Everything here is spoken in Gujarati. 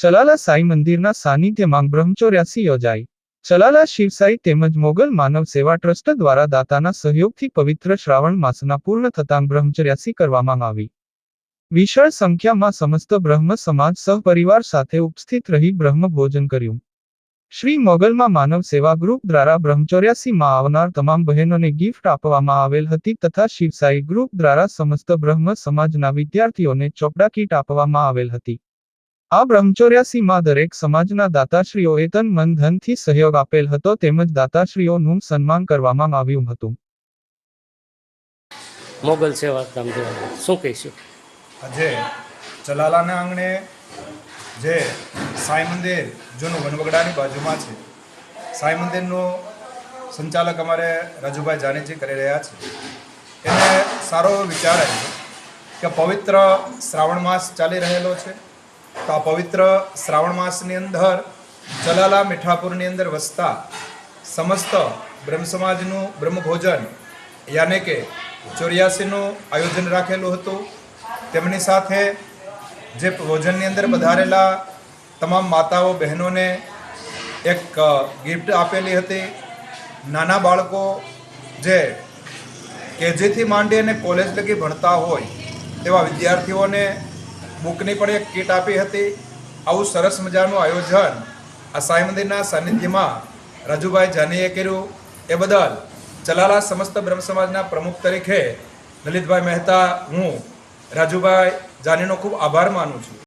ચલાલા સાઈ મંદિરના સાનિધ્યમાં બ્રહ્મચોર્યાસી યોજાઈ. ચલાલા શિવસાઈ તેમજ મોગલ માનવ સેવા ટ્રસ્ટ દ્વારા દાતાના સહયોગથી પવિત્ર શ્રાવણ માસના પૂર્ણ થતાં બ્રહ્મચર્યાસી કરવામાં આવી. વિશાળ સંખ્યામાં સમસ્ત બ્રહ્મ સમાજ સહપરિવાર સાથે ઉપસ્થિત રહી બ્રહ્મ ભોજન કર્યું. શ્રી મોગલમાં માનવ સેવા ગ્રુપ દ્વારા બ્રહ્મચોર્યાસીમાં આવનાર તમામ બહેનોને ગિફ્ટ આપવામાં આવેલ હતી તથા શિવસાઈ ગ્રુપ દ્વારા સમસ્ત બ્રહ્મ સમાજના વિદ્યાર્થીઓને ચોપડા કીટ આપવામાં આવેલ હતી. આ બ્રહ્મચોર્યાસીમાં દરેક સમાજના દાતાશ્રીઓએ તન મન ધનથી સહયોગ આપેલ હતો તેમજ દાતાશ્રીઓનું સન્માન કરવામાં આવ્યું હતું. મોગલ સેવા શું કહીશું? આજે ચલાલાના આંગણે જે સાંઈ મંદિર જૂનું વનવગડાની બાજુમાં છે સાંઈ મંદિરનું સંચાલક અમારે રાજુભાઈ જાનીજી કરી રહ્યા છે. એને સારો એવો વિચાર આવ્યો કે પવિત્ર શ્રાવણ માસ ચાલી રહેલો છે. તો આ પવિત્ર શ્રાવણ માસની અંદર ચલાલા મીઠાપુરની અંદર વસતા સમસ્ત બ્રહ્મ સમાજનું બ્રહ્મભોજન યાને કે ચોર્યાસીનું આયોજન રાખેલું હતું. તેમની સાથે જે ભોજનની અંદર પધારેલા તમામ માતાઓ, બહેનોને એક ગિફ્ટ આપેલી હતી. નાના બાળકો જે કેજીથી માંડી અને કોલેજ લગી ભણતા હોય તેવા વિદ્યાર્થીઓને બુકની પણ એક કીટ આપી હતી. આવું સરસ મજાનું આયોજન આ સાંઈ મંદિરના સાનિધ્યમાં રાજુભાઈ જાનીએ કર્યું. એ બદલ ચલાલા સમસ્ત બ્રહ્મ સમાજના પ્રમુખ તરીકે લલિતભાઈ મહેતા હું રાજુભાઈ જાનીનો ખૂબ આભાર માનું છું.